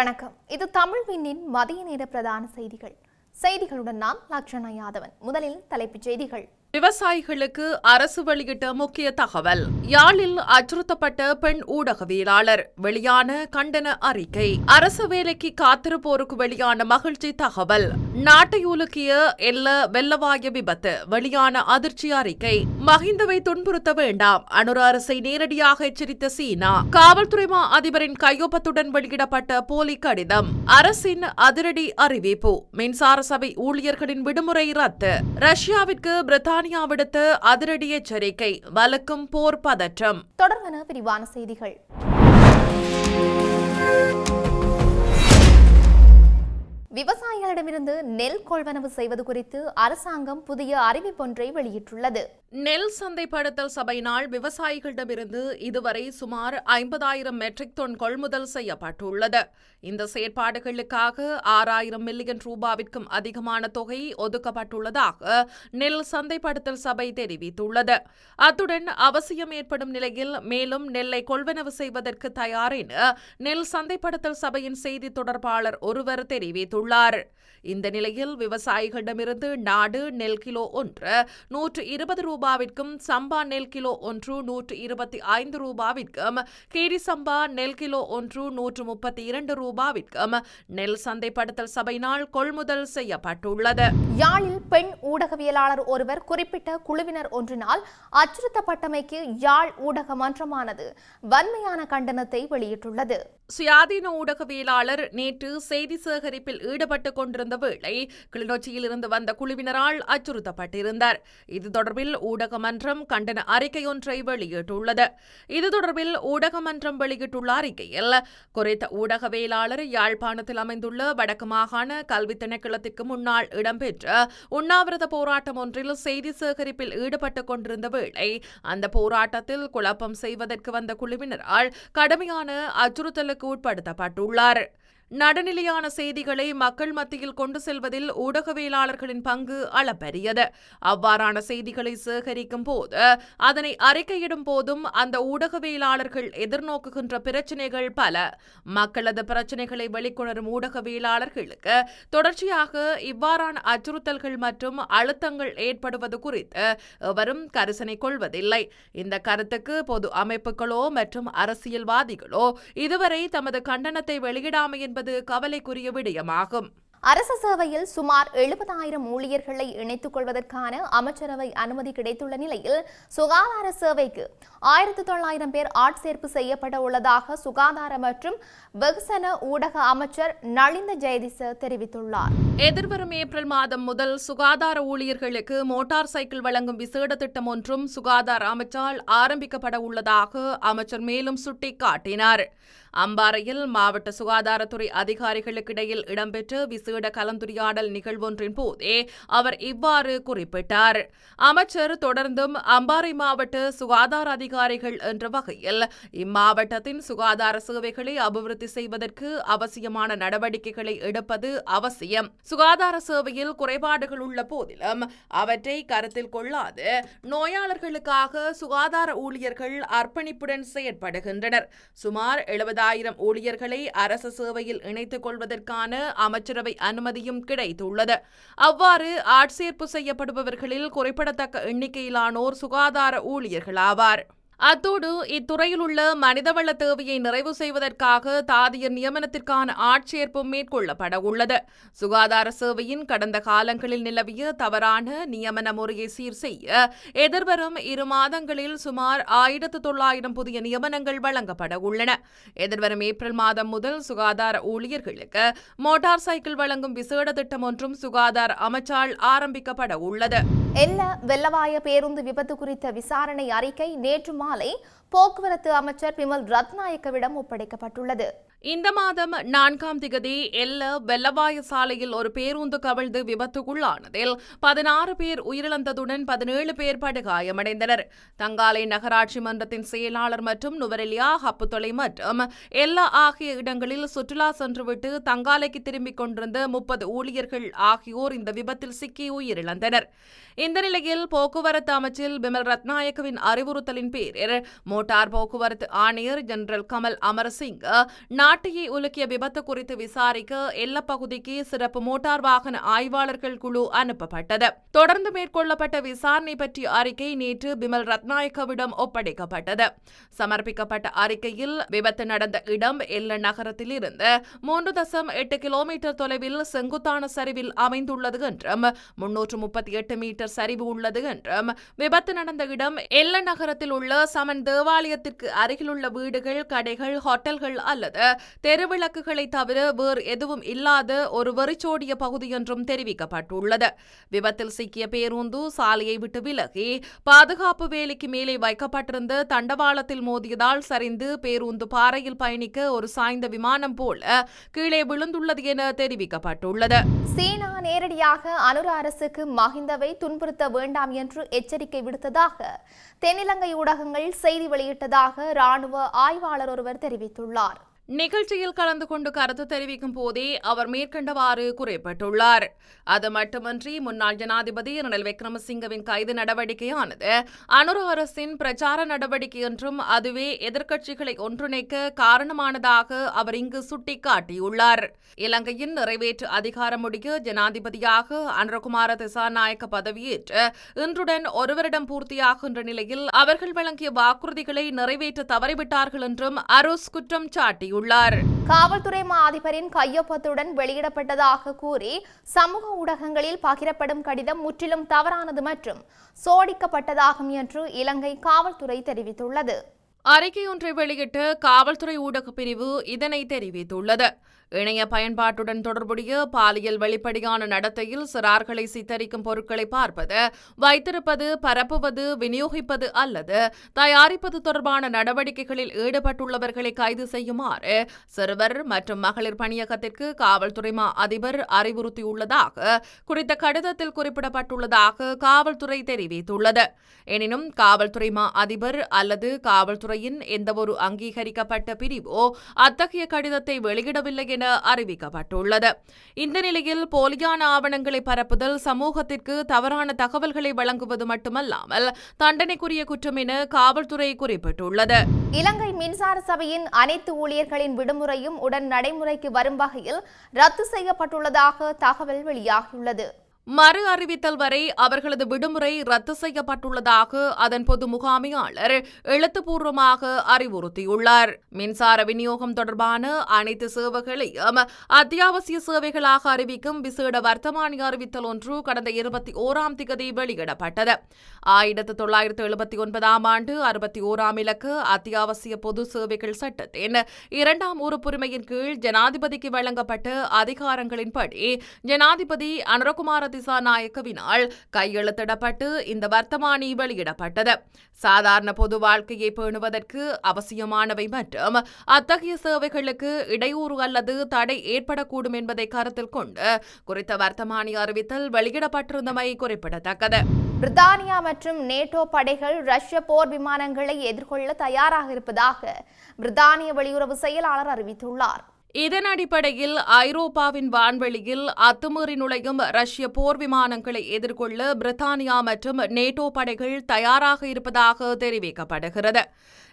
வணக்கம். இது தமிழ் விண்ணின் மதிய நேர பிரதான செய்திகள். செய்திகளுடன் நாம் லக்ஷணா யாதவன். முதலில் தலைப்புச் செய்திகள். விவசாயிகளுக்கு அரசு வெளியிட்ட முக்கிய தகவல். யாழில் அச்சுறுத்தப்பட்ட பெண் ஊடகவியலாளர். வெளியான கண்டன அறிக்கை. அரசு வேலைக்கு காத்திருப்போருக்கு வெளியான மகிழ்ச்சி தகவல். நாட்டை உலுக்கிய எல்ல வெள்ளவாய விபத்து. வெளியான அதிர்ச்சி அறிக்கை. மஹிந்தவை துன்புறுத்த வேண்டாம். அனுர அரசை நேரடியாக எச்சரித்த சீனா. காவல்துறை மா அதிபரின் கையொப்பத்துடன் வெளியிடப்பட்ட போலி கடிதம். அரசின் அதிரடி அறிவிப்பு. மின்சார சபை ஊழியர்களின் விடுமுறை ரத்து. ரஷ்யாவிற்கு பிரித்தானியா விடுத்த அதிரடி எச்சரிக்கை வலுக்கும் போர் பதற்றம். தொடர்பான விரிவான செய்திகள். விவசாயிகளிடமிருந்து நெல் கொள்வனவு செய்வது குறித்து அரசாங்கம் புதிய அறிவிப்பொன்றை வெளியிட்டுள்ளது. நெல் சந்தைப்படுத்தல் சபையினால் விவசாயிகளிடமிருந்து இதுவரை சுமார் ஐம்பதாயிரம் மெட்ரிக் டன் கொள்முதல் செய்யப்பட்டுள்ளது. இந்த செயற்பாடுகளுக்காக ஆறாயிரம் மில்லியன் ரூபாவிற்கும் அதிகமான தொகை ஒதுக்கப்பட்டுள்ளதாக நெல் சந்தைப்படுத்தல் சபை தெரிவித்துள்ளது. அத்துடன் அவசியம் ஏற்படும் நிலையில் மேலும் நெல்லை கொள்வனவு செய்வதற்கு தயார் என நெல் சந்தைப்படுத்தல் சபையின் செய்தி தொடர்பாளர் ஒருவர் தெரிவித்துள்ளார். இந்த நிலையில் விவசாயிகளிடமிருந்து நாடு நெல் கிலோ ஒன்று நூற்று இருபது ரூபாவிற்கும் சம்பா நெல் கிலோ ஒன்று நூற்று இருபத்தி ஐந்து ரூபாவிற்கும் கீரி சம்பா நெல் கிலோ ஒன்று நூற்று முப்பத்தி இரண்டு ரூபாவிற்கும் நெல் சந்தைப்படுத்தல் சபையினால் கொள்முதல் செய்யப்பட்டுள்ளது. யாழில் பெண் ஊடகவியலாளர் ஒருவர் குறிப்பிட்ட குழுவினர் ஒன்றினால் அச்சுறுத்தப்பட்டமைக்கு யாழ் ஊடக மன்றமானது வன்மையான கண்டனத்தை வெளியிட்டுள்ளது. சுயாதீன ஊடகவியலாளர் நேற்று செய்தி சேகரிப்பில் ஈடுபட்டுக் கொண்டிருந்த வேளை கிளிநொச்சியில் இருந்து வந்த குழுவினரால் அச்சுறுத்தப்பட்டிருந்தார். இது தொடர்பில் ஊடகமன்றம் கண்டன அறிக்கை ஒன்றை வெளியிட்டுள்ளது. இது தொடர்பில் ஊடகமன்றம் வெளியிட்டுள்ள அறிக்கையில் குறித்த ஊடகவியலாளர் யாழ்ப்பாணத்தில் அமைந்துள்ள வடக்கு மாகாண கல்வி திணைக்களத்திற்கு முன்னால் இடம்பெற்ற உண்ணாவிரத போராட்டம் ஒன்றில் செய்தி சேகரிப்பில் ஈடுபட்டுக் கொண்டிருந்த வேளை அந்த போராட்டத்தில் குழப்பம் செய்வதற்கு வந்த குழுவினரால் கடுமையான அச்சுறுத்தலுக்கு உட்படுத்தப்பட்டுள்ளார். நடுநிலையான செய்திகளை மக்கள் மத்தியில் கொண்டு செல்வதில் ஊடகவியலாளர்களின் பங்கு அளப்பரியது. அவ்வாறான செய்திகளை சேகரிக்கும் போது அதனை அறிக்கையிடும் போதும் அந்த ஊடகவியலாளர்கள் எதிர்நோக்குகின்ற பிரச்சினைகள் பல. மக்களது பிரச்சினைகளை வெளிக்கொணரும் ஊடகவியலாளர்களுக்கு தொடர்ச்சியாக இவ்வாறான அச்சுறுத்தல்கள் மற்றும் அழுத்தங்கள் ஏற்படுவது குறித்து எவரும் கரிசனை கொள்வதில்லை. இந்த கருத்துக்கு பொது அமைப்புகளோ மற்றும் அரசியல்வாதிகளோ இதுவரை தமது கண்டனத்தை வெளியிடாமை என்பது கவலைக்குரிய விடயமாகும். அரச சேவையில் சுமார் எழுபதாயிரம் ஊழியர்களை இணைத்துக் கொள்வதற்கான அமைச்சரவை அனுமதி கிடைத்துள்ள நிலையில் சுகாதார சேவைக்கு ஆயிரத்தி தொள்ளாயிரம் பேர் ஆட்சேர்ப்பு செய்யப்பட உள்ளதாக சுகாதார மற்றும் வெகுசன ஊடக அமைச்சர் நளிந்த ஜெயதிச தெரிவித்துள்ளார். எதிர்வரும் ஏப்ரல் மாதம் முதல் சுகாதார ஊழியர்களுக்கு மோட்டார் சைக்கிள் வழங்கும் விசேட திட்டம் ஒன்றும் சுகாதார அமைச்சால் ஆரம்பிக்கப்பட உள்ளதாக அமைச்சர் மேலும் சுட்டிக்காட்டினார். அம்பாறையில் மாவட்ட சுகாதாரத்துறை அதிகாரிகளுக்கிடையில் இடம்பெற்ற விசேட விசேட கலந்துரையாடல் நிகழ்வொன்றின் போதே அவர் இவ்வாறு குறிப்பிட்டார். அமைச்சர் தொடர்ந்தும் அம்பாறை மாவட்ட சுகாதார அதிகாரிகள் என்ற வகையில் இம்மாவட்டத்தின் சுகாதார சேவைகளை அபிவிருத்தி செய்வதற்கு அவசியமான நடவடிக்கைகளை எடுப்பது அவசியம். சுகாதார சேவையில் குறைபாடுகள் உள்ள போதிலும் அவற்றை கருத்தில் கொள்ளாது நோயாளர்களுக்காக சுகாதார ஊழியர்கள் அர்ப்பணிப்புடன் செயற்படுகின்றனர். சுமார் எழுபதாயிரம் ஊழியர்களை அரசு சேவையில் இணைத்துக் கொள்வதற்கான அமைச்சரவை அனுமதியும் கிடைத்துள்ளது. அவ்வாறு ஆட்சேர்ப்பு செய்யப்படுபவர்களில் குறிப்பிடத்தக்க எண்ணிக்கையிலானோர் சுகாதார ஊழியர்களாவார். அத்தோடு இத்துறையில் உள்ள மனிதவள தேவையை நிறைவு செய்வதற்காக தாதியர் நியமனத்திற்கான ஆட்சேர்ப்பும் மேற்கொள்ளப்பட உள்ளது. சுகாதார சேவையின் கடந்த காலங்களில் நிலவிய தவறான நியமன முறையை சீர் செய்ய எதிர்வரும் இரு மாதங்களில் சுமார் ஆயிரத்து தொள்ளாயிரம் புதிய நியமனங்கள் வழங்கப்பட உள்ளன. எதிர்வரும் ஏப்ரல் மாதம் முதல் சுகாதார ஊழியர்களுக்கு மோட்டார் சைக்கிள் வழங்கும் விசேட திட்டம் ஒன்றும் சுகாதார அமைச்சால் ஆரம்பிக்கப்பட உள்ளது. எல்ல வெள்ளவாய பேருந்து விபத்து குறித்த விசாரணை அறிக்கை நேற்று மாலை போக்குவரத்து அமைச்சர் பிமல் ரத்நாயக்கவிடம் ஒப்படைக்கப்பட்டுள்ளது. இந்த மாதம் நான்காம் திகதி எல்ல வெள்ளவாய சாலையில் ஒரு பேருந்து கவிழ்ந்து விபத்துக்குள்ளானதில் பதினாறு பேர் உயிரிழந்ததுடன் பதினேழு பேர் படுகாயமடைந்தனர். தங்காலை நகராட்சி மன்றத்தின் செயலாளர் மற்றும் நுவரெலியா ஹப்புத்தொலை மற்றும் எல்ல ஆகிய இடங்களில் சுற்றுலா சென்றுவிட்டு தங்காலைக்கு திரும்பிக் கொண்டிருந்த முப்பது ஊழியர்கள் ஆகியோர் இந்த விபத்தில் சிக்கி உயிரிழந்தனர். இந்த நிலையில் போக்குவரத்து அமைச்சில் பிமல் ரத்நாயக்கவின் அறிவுறுத்தலின் பேரில் மோட்டார் போக்குவரத்து ஆணையர் ஜெனரல் கமல் அமர்சிங் நாட்டையே உலுக்கிய விபத்து குறித்து விசாரிக்க எல்லப்பகுதிக்கு சிறப்பு மோட்டார் வாகன ஆய்வாளர்கள் குழு அனுப்பப்பட்டது. தொடர்ந்து மேற்கொள்ளப்பட்ட விசாரணை பற்றிய அறிக்கை நேற்று பிமல் ரத்நாயக்கவிடம் ஒப்படைக்கப்பட்டது. சமர்ப்பிக்கப்பட்ட அறிக்கையில் விபத்து நடந்த இடம் எல்ல நகரத்தில் இருந்து மூன்று தசம் எட்டு கிலோமீட்டர் தொலைவில் செங்குத்தான சரிவில் அமைந்துள்ளது என்றும் முன்னூற்று முப்பத்தி எட்டு மீட்டர் சரிவு உள்ளது என்றும் விபத்து நடந்த இடம் எல்ல நகரத்தில் உள்ள சமன் தேவாலயத்திற்கு அருகிலுள்ள வீடுகள் கடைகள் ஹோட்டல்கள் அல்லது தெருவிளக்குகளை தவிர வேறு எதுவும் இல்லாத ஒரு வெறிச்சோடிய பகுதி என்றும் தெரிவிக்கப்பட்டுள்ளது. விபத்தில் சிக்கிய பேருந்து சாலையை விட்டு விலகி பாதுகாப்பு வேலைக்கு மேலே வைக்கப்பட்டிருந்த தண்டவாளத்தில் மோதியதால் சரிந்து பேருந்து பாறையில் பயணிக்க ஒரு சாய்ந்த விமானம் போல கீழே விழுந்துள்ளது என தெரிவிக்கப்பட்டுள்ளது. சீனா நேரடியாக அனுர அரசுக்கு மஹிந்தவை துன்புறுத்த வேண்டாம் என்று எச்சரிக்கை விடுத்ததாக தென்னிலங்கை ஊடகங்கள் செய்தி வெளியிட்டதாக ராணுவ ஆய்வாளர் ஒருவர் தெரிவித்துள்ளார். நிகழ்ச்சியில் கலந்து கொண்டு கருத்து தெரிவிக்கும் போதே அவர் மேற்கண்டவாறு குறிப்பிட்டுள்ளார். அது மட்டுமின்றி முன்னாள் ஜனாதிபதி ரணில் விக்ரமசிங்கவின் கைது நடவடிக்கையானது அனுரு அரசின் பிரச்சார நடவடிக்கை என்றும் அதுவே எதிர்க்கட்சிகளை ஒன்றிணைக்க காரணமானதாக அவர் இங்கு சுட்டிக்காட்டியுள்ளார். இலங்கையின் நிறைவேற்று அதிகாரமுடைய ஜனாதிபதியாக அனுரகுமார திசாநாயக்க பதவியேற்று இன்றுடன் ஒரு வருடம் பூர்த்தியாகின்ற நிலையில் அவர்கள் வழங்கிய வாக்குறுதிகளை நிறைவேற்ற தவறிவிட்டார்கள் என்றும் அரோஸ் குற்றம் சாட்டியுள்ளார் உள்ளார் காவல்துறை மா அதிபரின் கையொப்பத்துடன் வெளியிடப்பட்டதாக கூறி சமூக ஊடகங்களில் பகிரப்படும் கடிதம் முற்றிலும் தவறானது மற்றும் சோடிக்கப்பட்டதாகும் என்று இலங்கை காவல்துறை தெரிவித்துள்ளது. அறிக்கை ஒன்றை வெளியிட்டு காவல்துறை ஊடகப் பிரிவு இதனை தெரிவித்துள்ளது. இணைய பயன்பாட்டுடன் தொடர்புடைய பாலியல் வெளிப்படையான நடத்தையில் சிறார்களை சித்தரிக்கும் பொருட்களை பார்ப்பது வைத்திருப்பது பரப்புவது விநியோகிப்பது அல்லது தயாரிப்பது தொடர்பான நடவடிக்கைகளில் ஈடுபட்டுள்ளவர்களை கைது செய்யுமாறு சிறுவர் மற்றும் மகளிர் பணியகத்திற்கு காவல்துறை மா அதிபர் அறிவுறுத்தியுள்ளதாக குறித்த கடிதத்தில் குறிப்பிடப்பட்டுள்ளதாக காவல்துறை தெரிவித்துள்ளது. எனினும் காவல்துறை மா அதிபர் அல்லது காவல்துறையின் எந்தவொரு அங்கீகரிக்கப்பட்ட பிரிவோ அத்தகைய கடிதத்தை வெளியிடவில்லை என அறிவிக்கப்பட்டுள்ளது. இந்த நிலையில் போலியான ஆவணங்களை பரப்புதல் சமூகத்திற்கு தவறான தகவல்களை வழங்குவது மட்டுமல்லாமல் தண்டனைக்குரிய குற்றம் என காவல்துறை குறிப்பிட்டுள்ளது. இலங்கை மின்சார சபையின் அனைத்து ஊழியர்களின் விடுமுறையும் உடன் நடைமுறைக்கு வரும் வகையில் ரத்து செய்யப்பட்டுள்ளதாக தகவல் வெளியாகியுள்ளது. மறு அறிவித்தல் வரை அவர்களது விடுமுறை ரத்து செய்யப்பட்டுள்ளதாக அதன் பொது முகாமையாளர் எழுத்துப்பூர்வமாக அறிவுறுத்தியுள்ளார். மின்சார விநியோகம் தொடர்பான அனைத்து சேவைகளையும் அத்தியாவசிய சேவைகளாக அறிவிக்கும் விசேட வர்த்தமானி அறிவித்தல் ஒன்று கடந்த இருபத்தி ஓராம் திகதி வெளியிடப்பட்டது. ஆயிரத்து தொள்ளாயிரத்து எழுபத்தி ஒன்பதாம் ஆண்டு அறுபத்தி ஓராம் இலக்கு அத்தியாவசிய பொது சேவைகள் சட்டத்தின் இரண்டாம் உறுப்புரிமையின் கீழ் ஜனாதிபதிக்கு வழங்கப்பட்ட அதிகாரங்களின்படி ஜனாதிபதி அனுரகுமார திசாநாயக்கவினால் கையெழுத்திடப்பட்டு இந்த வர்த்தமானி வெளியிடப்பட்டது. சாதாரண பொது வாழ்க்கையை பேணுவதற்கு அவசியமானவை மற்றும் அத்தகைய சேவைகளுக்கு இடையூறு அல்லது தடை ஏற்படக்கூடும் என்பதை கருத்தில் கொண்டு குறித்த வர்த்தமானி அறிவித்தல் வெளியிடப்பட்டிருந்தமை குறிப்பிடத்தக்கது. பிரித்தானியா மற்றும் நேட்டோ படைகள் ரஷ்ய போர் விமானங்களை எதிர்கொள்ள தயாராக இருப்பதாக பிரித்தானிய வெளியுறவு செயலாளர் அறிவித்துள்ளார். இதன் அடிப்படையில் ஐரோப்பாவின் வான்வெளியில் அத்துமீறி நுழையும் ரஷ்ய போர் விமானங்களை எதிர்கொள்ள பிரித்தானியா மற்றும் நேட்டோ படைகள் தயாராக இருப்பதாக தெரிவிக்கப்படுகிறது.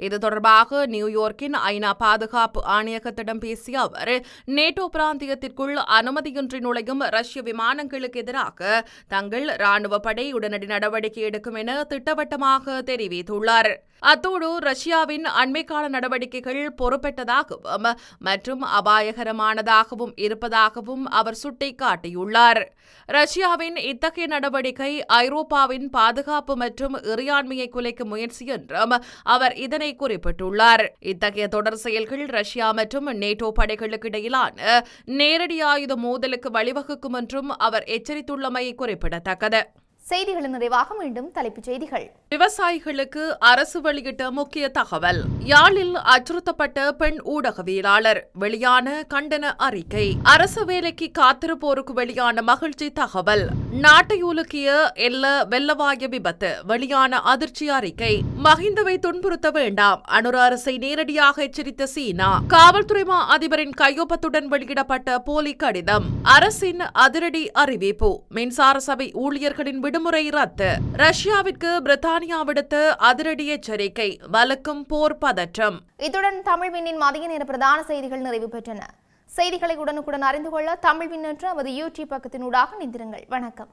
இது தொடர்பாக நியூயோர்க்கின் ஐநா பாதுகாப்பு ஆணையகத்திடம் பேசிய அவர் நேட்டோ பிராந்தியத்திற்குள் அனுமதியின்றி நுழையும் ரஷ்ய விமானங்களுக்கு எதிராக தங்கள் ராணுவ படை உடனடி நடவடிக்கை எடுக்கும் என திட்டவட்டமாக தெரிவித்துள்ளார். அத்தோடு ரஷ்யாவின் அண்மைக்கால நடவடிக்கைகள் பொறுப்பெட்டதாகவும் மற்றும் அபாயகரமானதாகவும் இருப்பதாகவும் அவர் சுட்டிக்காட்டியுள்ளார். ரஷ்யாவின் இத்தகைய நடவடிக்கை ஐரோப்பாவின் பாதுகாப்பு மற்றும் இறையாண்மையை குலைக்கும் முயற்சி என்றும் அவர் இதனை குறிப்பிட்டுள்ளார். இத்தகைய தொடர் செயல்கள் ரஷ்யா மற்றும் நேட்டோ படைகளுக்கு இடையிலான நேரடி ஆயுத மோதலுக்கு வழிவகுக்கும் என்றும் அவர் எச்சரித்துள்ளமை குறிப்பிடத்தக்கது. செய்திகளின் நிறைவாக மீண்டும் தலைப்புச் செய்திகள். விவசாயிகளுக்கு அரசு வெளியிட்ட முக்கிய தகவல் யாழில் அச்சுறுத்தப்பட்ட பெண் ஊடகவியலாளர் வெளியான கண்டன அறிக்கை. அரசு வேலைக்கு காத்திருப்போருக்கு வெளியான மகிழ்ச்சி தகவல் நாட்டை உலுக்கிய எல்ல வெள்ளவாய விபத்து வெளியான அதிர்ச்சி அறிக்கை. மஹிந்தவை துன்புறுத்த வேண்டாம் அனுர அரசை நேரடியாக எச்சரித்த சீனா. காவல்துறை மா அதிபரின் கையொப்பத்துடன் வெளியிடப்பட்ட போலி கடிதம் அரசின் அதிரடி அறிவிப்பு. மின்சார சபை ஊழியர்களின் விடுமுறை ரத்து. ரஷ்யாவிற்கு பிரித்தானியா விடுத்த அதிரடி எச்சரிக்கை வலுக்கும் போர் பதற்றம். இத்துடன் தமிழ் விண்ணின் மதிய நேர பிரதான செய்திகள் நிறைவு பெற்றன. செய்திகளை உடனுக்குடன் அறிந்து கொள்ள தமிழ் விண்ணற்ற நமது யூடியூப் பக்கத்தினூடாக நிந்திருங்கள் வணக்கம்.